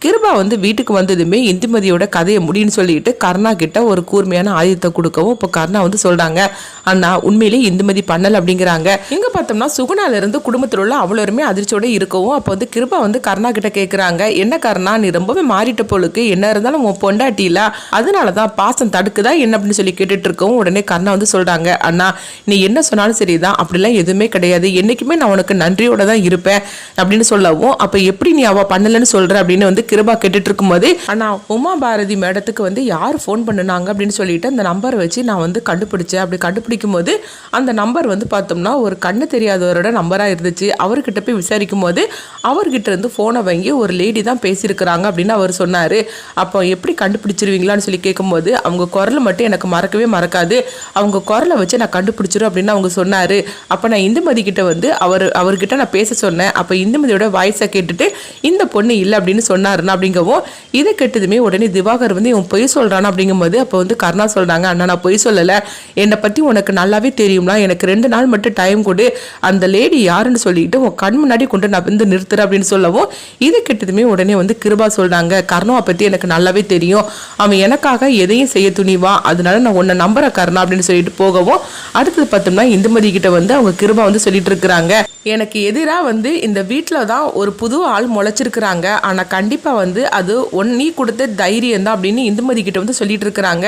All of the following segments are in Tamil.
கிருபா வந்து வீட்டுக்கு வந்ததுமே இந்துமதியோட கதையை முடின்னு சொல்லிட்டு கர்ணா கிட்ட ஒரு கூர்மையான ஆயுதத்தை கொடுக்கவும் இப்போ கர்ணா வந்து சொல்றாங்க அண்ணா உண்மையிலேயே இந்துமதி பண்ணல அப்படிங்கிறாங்க. இங்கே பார்த்தோம்னா சுகுணால இருந்து குடும்பத்தில் உள்ள அவ்வளோருமே அதிர்ச்சியோட இருக்கவும் அப்போ வந்து கிருபா வந்து கர்ணா கிட்ட கேட்குறாங்க என்ன கர்ணா நீ ரொம்பவே மாறிட்ட போலுக்கு என்ன இருந்தாலும் உன் பொண்டாட்டியில அதனால தான் பாசம் தடுக்குதா என்ன? அப்படின்னு சொல்லி கேட்டுட்டு இருக்கவும் உடனே கர்ணா வந்து சொல்றாங்க அண்ணா நீ என்ன சொன்னாலும் சரிதான் அப்படிலாம் எதுவுமே கிடையாது என்னைக்குமே நான் உனக்கு நன்றியோட தான் இருப்பேன் அப்படின்னு சொல்லவும் அப்போ எப்படி நீ அவ பண்ணலன்னு சொல்ற? அப்படின்னு வந்து கிருபா கேட்டுட்டு இருக்கும்போது ஆனால் உமா பாரதி மேடத்துக்கு வந்து யார் ஃபோன் பண்ணுனாங்க? அப்படின்னு சொல்லிட்டு அந்த நம்பரை வச்சு நான் வந்து கண்டுபிடிச்சேன். அப்படி கண்டுபிடிக்கும் போது அந்த நம்பர் வந்து பார்த்தோம்னா ஒரு கண்ணு தெரியாதவரோட நம்பராக இருந்துச்சு. அவர்கிட்ட போய் விசாரிக்கும் போது அவர்கிட்ட இருந்து ஃபோனை வாங்கி ஒரு லேடி தான் பேசியிருக்கிறாங்க அப்படின்னு அவர் சொன்னார். அப்போ எப்படி கண்டுபிடிச்சிருவீங்களான்னு சொல்லி கேட்கும்போது அவங்க குரலை மட்டும் எனக்கு மறக்கவே மறக்காது. அவங்க குரலை வச்சு நான் கண்டுபிடிச்சிரும் அப்படின்னு அவங்க சொன்னார். அப்போ நான் இந்துமதி கிட்ட வந்து அவர் அவர்கிட்ட நான் பேச சொன்னேன். அப்போ இந்துமதியோட வாய்ஸை கேட்டுட்டு இந்த பொண்ணு இல்லை அப்படின்னு சொன்னார். சொன்னாருன்னா அப்படிங்கவும் இதை கெட்டதுமே உடனே திவாகர் வந்து இவன் பொய் சொல்கிறான் அப்படிங்கும்போது அப்போ வந்து கர்ணா சொல்கிறாங்க அண்ணா நான் பொய் சொல்லலை. என்னை பற்றி உனக்கு நல்லாவே தெரியும்னா எனக்கு ரெண்டு நாள் மட்டும் டைம் கொடு. அந்த லேடி யாருன்னு சொல்லிட்டு உன் கண் முன்னாடி கொண்டு நான் வந்து நிறுத்துறேன் அப்படின்னு சொல்லவும் இதை கெட்டதுமே உடனே வந்து கிருபா சொல்கிறாங்க கர்ணாவை பற்றி எனக்கு நல்லாவே தெரியும். அவன் எனக்காக எதையும் செய்ய துணிவா அதனால நான் உன்னை நம்புற கர்ணா அப்படின்னு சொல்லிட்டு போகவும் அடுத்தது பார்த்தோம்னா இந்துமதி கிட்ட வந்து அவங்க கிருபா வந்து சொல்லிட்டு இருக்கிறாங்க. எனக்கு எதிராக வந்து இந்த வீட்டில் தான் ஒரு புது ஆள் முளைச்சிருக்கிறாங்க. ஆனால் கண்டிப்பாக வந்து அது ஒன் நீ கொடுத்த தைரியம் தான் அப்படின்னு இந்துமதி கிட்ட வந்து சொல்லிட்டு இருக்கிறாங்க.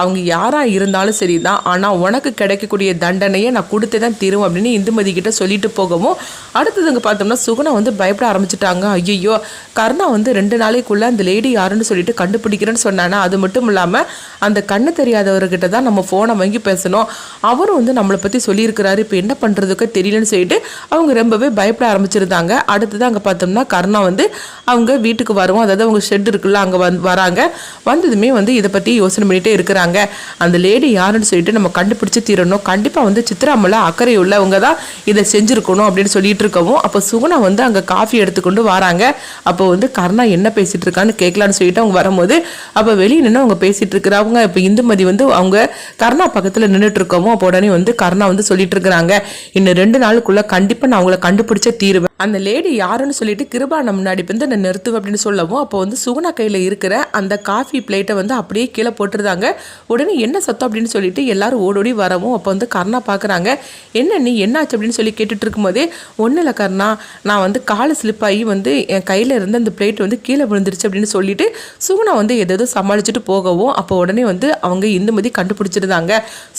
அவங்க யாராக இருந்தாலும் சரி தான் ஆனால் உனக்கு கிடைக்கக்கூடிய தண்டனையை நான் கொடுத்து தான் தீரும் அப்படின்னு இந்துமதி கிட்ட சொல்லிட்டு போகவும் அடுத்ததுங்க பார்த்தோம்னா சுகுணா வந்து பயப்பட ஆரம்பிச்சிட்டாங்க. ஐயோ கருணா வந்து ரெண்டு நாளைக்குள்ளே அந்த லேடி யாருன்னு சொல்லிட்டு கண்டுபிடிக்கிறேன்னு சொன்னானா? அது மட்டும் இல்லாமல் அந்த கண்ணு தெரியாதவர்கிட்ட தான் நம்ம ஃபோனை வாங்கி பேசணும். அவரும் வந்து நம்மளை பற்றி சொல்லியிருக்கிறாரு. இப்போ என்ன பண்ணுறதுக்கு தெரியலன்னு சொல்லிட்டு அவங்க ரொம்பவே பயப்பட ஆரம்பிச்சிருந்தாங்க. அடுத்தது அங்கே பார்த்தோம்னா கருணா வந்து அவங்க வீட்டுக்கு வருவோம். அதாவது அவங்க ஷெட் இருக்குல்ல அங்கே வந்து வராங்க. வந்ததுமே வந்து இதை பற்றி யோசனை பண்ணிகிட்டே இருக்கிறாங்க. அந்த லேடி யாருன்னு சொல்லிட்டு நம்ம கண்டுபிடிச்சு தீரணும். கண்டிப்பாக வந்து சித்ராமல அக்கறை உள்ளவங்க தான் இதை செஞ்சுருக்கணும் அப்படின்னு சொல்லிட்டு இருக்கவும் அப்போ சுகுணா வந்து அங்கே காஃபி எடுத்துக்கொண்டு வராங்க. அப்போ வந்து கருணா என்ன பேசிகிட்டு இருக்கான்னு கேட்கலான்னு சொல்லிட்டு அவங்க வரும்போது அப்போ வெளியே நின்று அவங்க பேசிகிட்டு இருக்கிறவங்க இப்போ இந்துமதி வந்து அவங்க கருணா பக்கத்தில் நின்றுட்டு இருக்கவும் அப்போ உடனே வந்து கருணா வந்து சொல்லிட்டு இருக்கிறாங்க. இன்னும் ரெண்டு நாளுக்குள்ளே கண்டிப்பாக நான் அவங்கள கண்டுபிடிச்சே தீருவேன் அந்த லேடி யாருன்னு சொல்லிட்டு கிருபான முன்னாடி வந்து நான் நிறுத்துவேன் அப்படின்னு சொல்லவும் அப்போ வந்து சுகுணா கையில் இருக்கிற அந்த காஃபி பிளேட்டை வந்து அப்படியே கீழே போட்டுருந்தாங்க. உடனே என்ன சத்தம் அப்படின்னு சொல்லிட்டு எல்லாரும் ஓடோடி வரவும் அப்போ வந்து கர்ணா பார்க்குறாங்க என்ன நீ என்னாச்சு? அப்படின்னு சொல்லி கேட்டுட்டு இருக்கும்போதே ஒன்றும் இல்லை கர்ணா நான் வந்து காலை ஸ்லிப் ஆகி வந்து என் கையில் இருந்த அந்த பிளேட் வந்து கீழே விழுந்துருச்சு அப்படின்னு சொல்லிட்டு சுகுணா வந்து எதோ சமாளிச்சுட்டு போகவும் அப்போ உடனே வந்து அவங்க இந்துமதி கண்டுபிடிச்சிருந்தாங்க.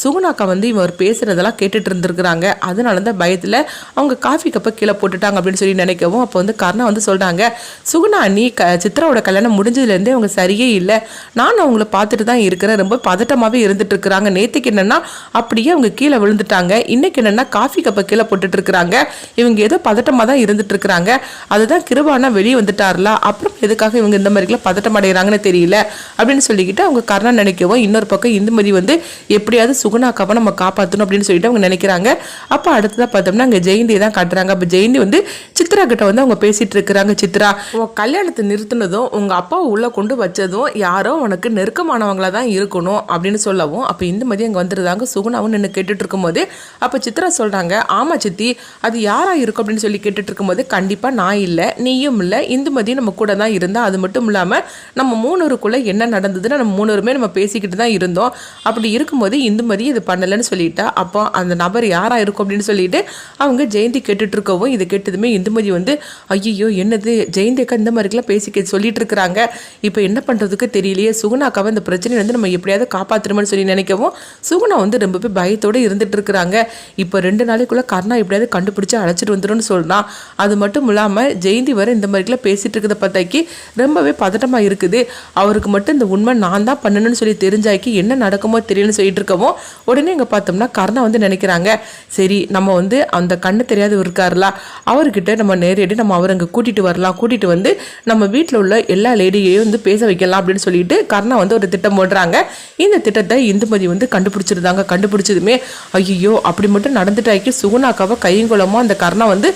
சுகுணாக்கா வந்து இவர் பேசுகிறதெல்லாம் கேட்டுட்டு இருந்திருக்கிறாங்க. அதனால தான் பயத்தில் அவங்க காஃபி கப்பை கீழே போட்டுட்டாங்க அப்படின்னு சொல்லி நினைக்கவும் அப்போ வந்து கர்ணா வந்து சொல்கிறாங்க சுகுணா நீ க சித்ராவோட கல்யாணம் முடிஞ்சதுலேருந்தே அவங்க சரியே இல்லை. நானும் அவங்கள பார்த்துட்டு தான் இருக்கிறேன். ரொம்ப பதட்டமாகவே இருந்துட்டு இருக்கிறாங்க. நேற்றுக்கு என்னென்னா அப்படியே அவங்க கீழே விழுந்துட்டாங்க. இன்னைக்கு என்னென்னா காஃபி கப்பை கீழே போட்டுட்டு இருக்கிறாங்க. இவங்க ஏதோ பதட்டமாக தான் இருந்துட்டு இருக்கிறாங்க. அதுதான் கிருபானா வெளியே வந்துட்டார்ல. அப்புறம் எதுக்காக இவங்க இந்த மாதிரிலாம் பதட்டம் அடைகிறாங்கன்னு தெரியல. அப்படின்னு சொல்லிக்கிட்டு அவங்க கர்ணா நினைக்கவும் இன்னொரு பக்கம் இந்துமதி வந்து எப்படியாவது சுகுணாக்காவை நம்ம காப்பாற்றணும் அப்படின்னு சொல்லிட்டு அவங்க நினைக்கிறாங்க. அப்போ அடுத்ததாக பார்த்தோம்னா அங்கே ஜெயந்தி தான் காட்டுறாங்க. அப்போ ஜெயந்தி வந்து சித்ரா கிட்ட வந்து அவங்க பேசிட்டு இருக்கிறாங்க. சித்ரா உன் கல்யாணத்தை நிறுத்தினதும் உங்க அப்பாவை உள்ள கொண்டு வச்சதும் யாரோ உனக்கு நெருக்கமானவங்களா தான் இருக்கணும் அப்படின்னு சொல்லவும் அப்போ இந்துமதி அங்கே வந்துருந்தாங்க. சுகுணாவும் நின்று கேட்டுட்டு இருக்கும்போது அப்போ சித்ரா சொல்றாங்க ஆமா சித்தி அது யாரா இருக்கும்? அப்படின்னு சொல்லி கேட்டுட்டு இருக்கும்போது கண்டிப்பா நான் இல்லை நீயும் இல்லை இந்துமதி நம்ம கூட தான் இருந்தால் அது மட்டும் இல்லாமல் நம்ம மூணுருக்குள்ளே என்ன நடந்ததுன்னு நம்ம மூணுருமே நம்ம பேசிக்கிட்டு தான் இருந்தோம். அப்படி இருக்கும்போது இந்துமதி இது பண்ணலைன்னு சொல்லிட்டா. அப்போ அந்த நபர் யாராக இருக்கும்? அப்படின்னு சொல்லிட்டு அவங்க ஜெயந்தி கேட்டுட்டு இருக்கவும் இது கேட்டதுமே இந்துமதி வந்து ஐயோ என்னது? ஜெயந்தி அக்கா இந்த மாதிரிலாம் பேசி சொல்லிட்டு இருக்கிறாங்க இப்போ என்ன பண்ணுறதுக்கு தெரியலையே. சுகுணாக்காவை இந்த பிரச்சனையை வந்து நம்ம எப்படியாவது காப்பாற்றுறோம்னு சொல்லி நினைக்கவும் சுகுணா வந்து ரொம்பவே பயத்தோடு இருந்துட்டு இருக்கிறாங்க இப்போ ரெண்டு நாளைக்குள்ளே கர்ணா எப்படியாவது கண்டுபிடிச்சி அழைச்சிட்டு வந்துடும்னு சொல்கிறான் அது மட்டும் இல்லாமல் ஜெயந்தி வர இந்த மாதிரிலாம் பேசிட்டு இருக்கிறத பார்த்தாக்கி ரொம்பவே பதட்டமாக இருக்குது. அவருக்கு மட்டும் இந்த உண்மை நான் தான் பண்ணணும்னு சொல்லி தெரிஞ்சாக்கி என்ன நடக்குமோ தெரியலன்னு சொல்லிட்டு இருக்கவும் உடனே இங்கே பார்த்தோம்னா கர்ணா வந்து நினைக்கிறாங்க. சரி நம்ம வந்து அந்த கண்ணு தெரியாத யாரையாவது இருக்காருல அவர்கிட்ட நம்ம நேரடி நம்ம அவர் அங்கே கூட்டிகிட்டு வரலாம். கூட்டிகிட்டு வந்து நம்ம வீட்டில் உள்ள எல்லா லேடியையும் வந்து பேச வைக்கலாம் அப்படின்னு சொல்லிட்டு கர்ணா வந்து ஒரு திட்டம் போடுறாங்க. இந்த திட்டத்தை இந்துமதி வந்து கண்டுபிடிச்சிருந்தாங்க. கண்டுபிடிச்சதுமே ஐயோ அப்படி மட்டும் நடந்துட்டாக்கி சுகுணாக்காவை கையங்குளமாக அந்த கர்ணா வந்து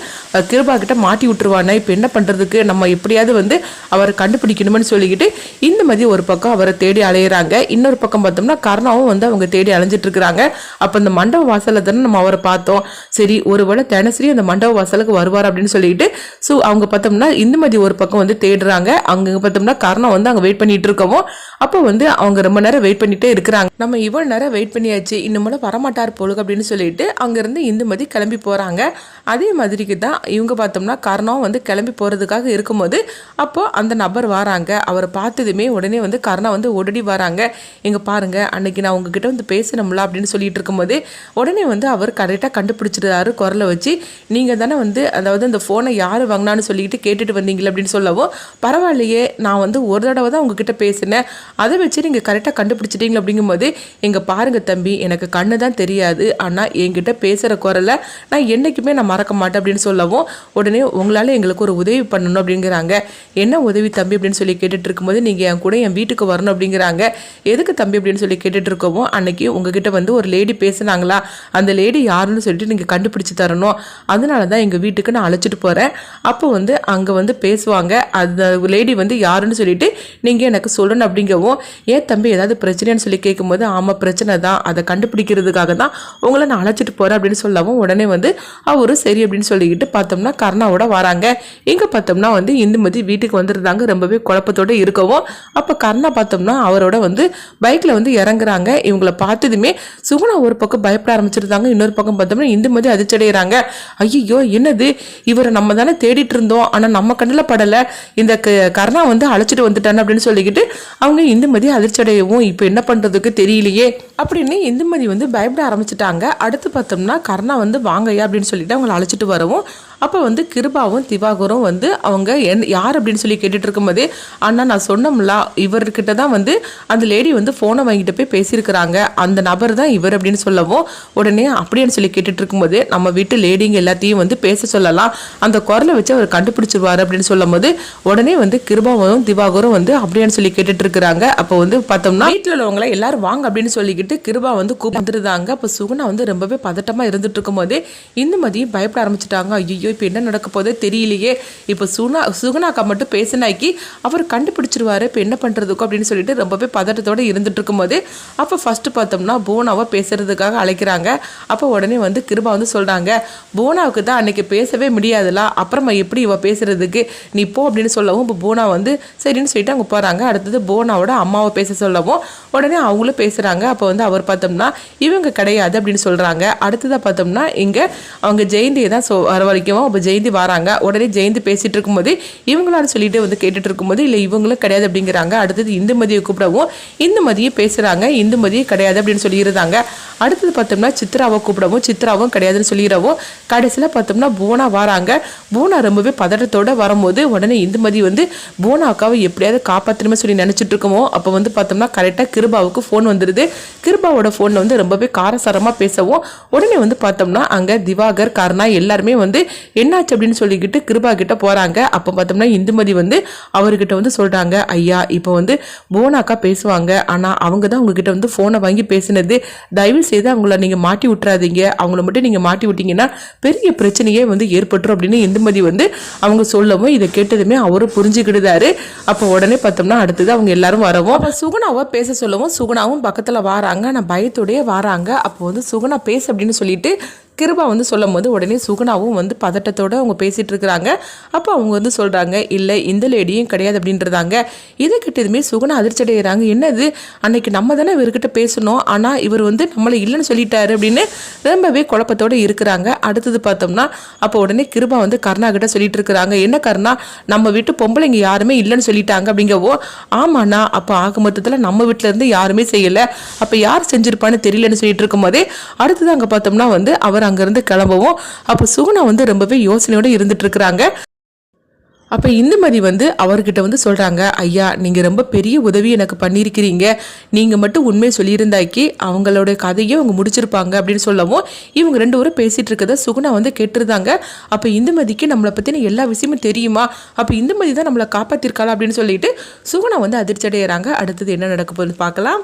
கிருபா கிட்ட மாட்டி விட்டுருவானே இப்போ என்ன பண்ணுறதுக்கு நம்ம எப்படியாவது வந்து அவரை கண்டுபிடிக்கணும்னு சொல்லிக்கிட்டு இந்த மாதிரி ஒரு பக்கம் அவரை தேடி அலையிறாங்க. இன்னொரு பக்கம் பார்த்தோம்னா கர்ணாவும் வந்து அவங்க தேடி அலைஞ்சிட்டு இருக்கிறாங்க. அப்போ இந்த மண்டப வாசலில் தானே நம்ம அவரை பார்த்தோம். சரி ஒருவேளை தினசரி அந்த மண்டப வாசலுக்கு வருவார் அப்படின்னு சொல்லிட்டு ஸோ அவங்க பார்த்தோம்னா இந்துமதி ஒரு பக்கம் வந்து தேடுறாங்க. அங்க பார்த்தோம்னா கர்ணம் வந்து அங்கே வெயிட் பண்ணிட்டு இருக்கவும் அப்போ வந்து அவங்க ரொம்ப நேரம் வெயிட் பண்ணிட்டே இருக்கிறாங்க. நம்ம இவ்வளோ நேரம் வெயிட் பண்ணியாச்சு இன்னும் வரமாட்டார் போலுக்கு அப்படின்னு சொல்லிட்டு அங்கேருந்து இந்துமதி கிளம்பி போகிறாங்க அதே மாதிரிக்கு தான் இவங்க பார்த்தோம்னா கர்ணம் வந்து கிளம்பி போகிறதுக்காக இருக்கும்போது அப்போ அந்த நபர் வராங்க. அவரை பார்த்ததுமே உடனே வந்து கர்ணா வந்து ஓடடி வராங்க. இங்கே பாருங்க அன்னைக்கு நான் உங்ககிட்ட வந்து பேசணும்ல அப்படின்னு சொல்லிட்டு இருக்கும்போது உடனே வந்து அவர் கரெக்டாக கண்டுபிடிச்சிருந்தாரு குரலை வச்சு. நீங்கள் தானே வந்து அதாவது அந்த ஃபோனை யார் வாங்கினான்னு சொல்லிக்கிட்டு கேட்டுட்டு வந்தீங்களே அப்படின்னு சொல்லவும் பரவாயில்லையே நான் வந்து ஒரு தடவை தான் உங்ககிட்ட பேசினேன். அதை வச்சு நீங்கள் கரெக்டாக கண்டுபிடிச்சிட்டீங்க அப்படிங்கும்போது எங்கள் பாருங்கள் தம்பி எனக்கு கண்ணு தான் தெரியாது. ஆனால் என்கிட்ட பேசுகிற குரலை நான் என்றைக்குமே நான் மறக்க மாட்டேன் அப்படின்னு சொல்லவும் உடனே உங்களால் எங்களுக்கு ஒரு உதவி பண்ணணும் அப்படிங்கிறாங்க. என்ன உதவி தம்பி அப்படின்னு சொல்லி கேட்டுட்டு இருக்கும்போது நீங்கள் என் கூட என் வீட்டுக்கு வரணும் அப்படிங்கிறாங்க. எதுக்கு தம்பி அப்படின்னு சொல்லி கேட்டுட்டு இருக்கவும் அன்னைக்கு உங்ககிட்ட வந்து ஒரு லேடி பேசுனாங்களா? அந்த லேடி யாருன்னு சொல்லிட்டு நீங்கள் கண்டுபிடிச்சு தரணும். அதனால தான் எங்கள் வீட்டுக்கு நான் அழைச்சிட்டு போகிறேன் அப்போ வந்து அங்கே வந்து பேசுவாங்க. அந்த லேடி வந்து யாருன்னு சொல்லிட்டு நீங்கள் எனக்கு சொல்லணும் அப்படிங்கவும் ஏன் தம்பி ஏதாவது பிரச்சனைன்னு சொல்லி கேட்கும்போது ஆமாம் பிரச்சனை தான். அதை கண்டுபிடிக்கிறதுக்காக தான் உங்களை நான் அழைச்சிட்டு போகிறேன் அப்படின்னு சொல்லவும் உடனே வந்து அவரு சரி அப்படின்னு சொல்லிக்கிட்டு பார்த்தோம்னா கர்ணாவோட வராங்க. இங்கே பார்த்தோம்னா வந்து இந்துமதி வீட்டுக்கு வந்துருந்தாங்க. ரொம்பவே குழப்பத்தோடு இருக்கவும் அப்போ கர்ணா பார்த்தோம்னா அவரோட வந்து பைக்கில் வந்து இறங்குறாங்க. இவங்கள பார்த்ததுமே சுகுணா ஒரு பக்கம் பயப்பட ஆரம்பிச்சிருந்தாங்க. இன்னொரு பக்கம் பார்த்தோம்னா இந்துமதி அதிர்ச்சடைகிறாங்க ஐயோ என்னது? இவரை நம்ம தானே தேடிட்டு இருந்தோம். ஆனால் நம்ம கண்ணில் படலை. இந்த க- கர்ணா வந்து அழைச்சிட்டு வந்துட்டானே அப்படின்னு சொல்லிக்கிட்டு அவங்க இந்துமதி அதிர்ச்சடையவும் இப்போ என்ன பண்ணுறதுக்கு தெரியலையே அப்படின்னு இந்துமதி வந்து பயப்பட ஆரம்பிச்சிட்டாங்க. அடுத்து பார்த்தோம்னா கர்ணா வந்து வாங்கய்யா அப்படின்னு சொல்லிட்டு அவங்களை அழைச்சிட்டு வரவும் அப்போ வந்து கிருபாவும் திவாகரும் வந்து அவங்க என் யார் அப்படின்னு சொல்லி கேட்டுட்டு இருக்கும்போதே அண்ணா நான் சொன்னோம்ல இவர்கிட்ட தான் வந்து அந்த லேடி வந்து ஃபோனை வாங்கிட்டு போய் பேசியிருக்கிறாங்க. அந்த நபர் தான் இவர் அப்படின்னு சொல்லவும் உடனே அப்படின்னு சொல்லி கேட்டுட்டு இருக்கும்போது நம்ம வீட்டு லேடிங்க எல்லாத்தையும் வந்து பேச சொல்லலாம். அந்த குரலை வச்சு அவர் கண்டுபிடிச்சிருவார் அப்படின்னு சொல்லும் போது உடனே வந்து கிருபாவும் திவாகரும் வந்து அப்படின்னு சொல்லி கேட்டுட்டு இருக்கிறாங்க. அப்போ வந்து பார்த்தோம்னா வீட்டில் உள்ளவங்களை எல்லாரும் வாங்க அப்படின்னு சொல்லிக்கிட்டு கிருபா வந்து கூப்பிட்டுருந்தாங்க. அப்போ சுகுணா வந்து ரொம்பவே பதட்டமாக இருந்துட்டு இந்த மாதிரியும் பயப்பட ஆரம்பிச்சிட்டாங்க. ஐயோ இப்போ என்ன நடக்க போதோ தெரியலையே. இப்போ சுனா சுகுணாக்கா மட்டும் பேசினாக்கி அவர் கண்டுபிடிச்சிருவாரு இப்போ என்ன பண்ணுறதுக்கும் அப்படின்னு சொல்லிட்டு ரொம்பவே பதட்டத்தோட இருந்துட்டு இருக்கும்போது அப்போ ஃபஸ்ட்டு பார்த்தோம்னா போனாவை பேசுறதுக்காக அழைக்கிறாங்க. அப்போ உடனே வந்து கிருபா வந்து சொல்கிறாங்க போனாவுக்கு தான் அன்னைக்கு பேசவே முடியாதுல. அப்புறமா எப்படி இவ பேசுறதுக்கு? நீ போ அப்படின்னு சொல்லவும் இப்போ போனா வந்து சரின்னு சொல்லிட்டு அவங்க போகிறாங்க அடுத்தது போனாவோட அம்மாவை பேச சொல்லவும் உடனே அவங்களும் பேசுகிறாங்க அப்போ வந்து அவர் பார்த்தோம்னா இவங்க கிடையாது அப்படின்னு சொல்கிறாங்க அடுத்ததாக பார்த்தோம்னா இங்கே அவங்க ஜெயந்தியை தான் சொ வரவழைக்கவும் அப்போ ஜெயந்தி வராங்க. உடனே ஜெயந்தி பேசிகிட்டு இருக்கும்போது இவங்களான்னு சொல்லிட்டு வந்து கேட்டுட்டு இருக்கும்போது இல்லை இவங்களும் கிடையாது அப்படிங்கிறாங்க. அடுத்தது இந்துமதியை கூப்பிடவும் இந்துமதியை இந்து இந்துமதியே கிடையாது அப்படின்னு சொல்லிடுறாங்க அடுத்தது பார்த்தோம்னா சித்ராவை கூப்பிடவும் சித்ராவும் கிடையாதுன்னு சொல்லிடவும் கடைசியில் பார்த்தோம்னா போனா வராங்க. பூனா ரொம்பவே பதட்டத்தோட வரும்போது உடனே இந்துமதி வந்து போனா அக்காவை எப்படியாவது காப்பாற்றணுமே சொல்லி நினச்சிட்டு இருக்கோமோ அப்போ வந்து பார்த்தோம்னா கரெக்டாக கிருபாவுக்கு ஃபோன் வந்துடுது கிருபாவோட ஃபோனில் வந்து ரொம்பவே காரசாரமாக பேசவும் உடனே வந்து பார்த்தோம்னா அங்கே திவாகர் கருணா எல்லாருமே வந்து என்னாச்சு அப்படின்னு சொல்லிக்கிட்டு கிருபா கிட்ட போகிறாங்க அப்போ பார்த்தோம்னா இந்துமதி வந்து அவர்கிட்ட வந்து சொல்கிறாங்க ஐயா இப்போ வந்து போனாக்கா பேசுவாங்க. ஆனால் அவங்க தான் உங்ககிட்ட வந்து ஃபோனை வாங்கி பேசினது. தயவு செய்து அவங்கள நீங்கள் மாட்டி விட்டுறாதீங்க. அவங்கள மட்டும் நீங்கள் மாட்டி விட்டீங்கன்னா பெரிய பிரச்சனையே வந்து ஏற்பட்டுரும் அப்படின்னு இந்துமதி வந்து அவங்க சொல்லவும் இதை கேட்டதுமே அவரும் புரிஞ்சுக்கிடுதாரு. அப்போ உடனே பார்த்தோம்னா அடுத்தது அவங்க எல்லாரும் வரவும். அப்போ சுகுணாவை பேச சொல்லவும் சுகுணாவும் பக்கத்தில் வாராங்க. ஆனால் பயத்தோடயே வாராங்க. அப்போ வந்து சுகுணா பேசு அப்படின்னு சொல்லிட்டு கிருபா வந்து சொல்லும் போது உடனே சுகுணாவும் வந்து பதட்டத்தோட அவங்க பேசிகிட்டு இருக்கிறாங்க. அப்போ அவங்க வந்து சொல்கிறாங்க இல்லை இந்த லேடியும் கிடையாது அப்படின்றதாங்க. இதை கிட்டதுமே சுகுணா அதிர்ச்சி அடைகிறாங்க என்னது? அன்னைக்கு நம்ம தானே இவர்கிட்ட பேசணும். ஆனால் இவர் வந்து நம்மளை இல்லைன்னு சொல்லிட்டாரு அப்படின்னு ரொம்பவே குழப்பத்தோடு இருக்கிறாங்க. அடுத்தது பார்த்தோம்னா அப்போ உடனே கிருபா வந்து கருணா கிட்ட சொல்லிட்டு இருக்கிறாங்க. என்ன கருணா? நம்ம வீட்டு பொம்பளைங்க யாருமே இல்லைன்னு சொல்லிட்டாங்க அப்படிங்கவோ ஆமாண்ணா அப்போ ஆக மொத்தத்தில் நம்ம வீட்டிலேருந்து யாருமே செய்யலை. அப்போ யார் செஞ்சிருப்பான்னு தெரியலன்னு சொல்லிட்டு இருக்கும்போதே அடுத்தது அங்கே பார்த்தோம்னா வந்து அவர் அங்கேருந்து கிளம்பவும். அப்போ சுகுணா வந்து ரொம்பவே யோசனையோடு இருந்துட்டுருக்குறாங்க. அப்போ இந்துமதி வந்து அவர்கிட்ட வந்து சொல்கிறாங்க ஐயா நீங்கள் ரொம்ப பெரிய உதவி எனக்கு பண்ணியிருக்கிறீங்க. நீங்கள் மட்டும் உண்மையை சொல்லியிருந்தாக்கி அவங்களோட கதையை அவங்க முடிச்சிருப்பாங்க அப்படின்னு சொல்லவும் இவங்க ரெண்டு பேரும் பேசிகிட்டு இருக்கத சுகுணா வந்து கேட்டிருந்தாங்க. அப்போ இந்துமதிக்கு நம்மளை பற்றின எல்லா விஷயமும் தெரியுமா? அப்போ இந்துமதி தான் நம்மளை காப்பாற்றிருக்காளா அப்படின்னு சொல்லிட்டு சுகுணா வந்து அதிர்ச்சி அடைகிறாங்க அடுத்தது என்ன நடக்க போகுதுன்னு பார்க்கலாம்.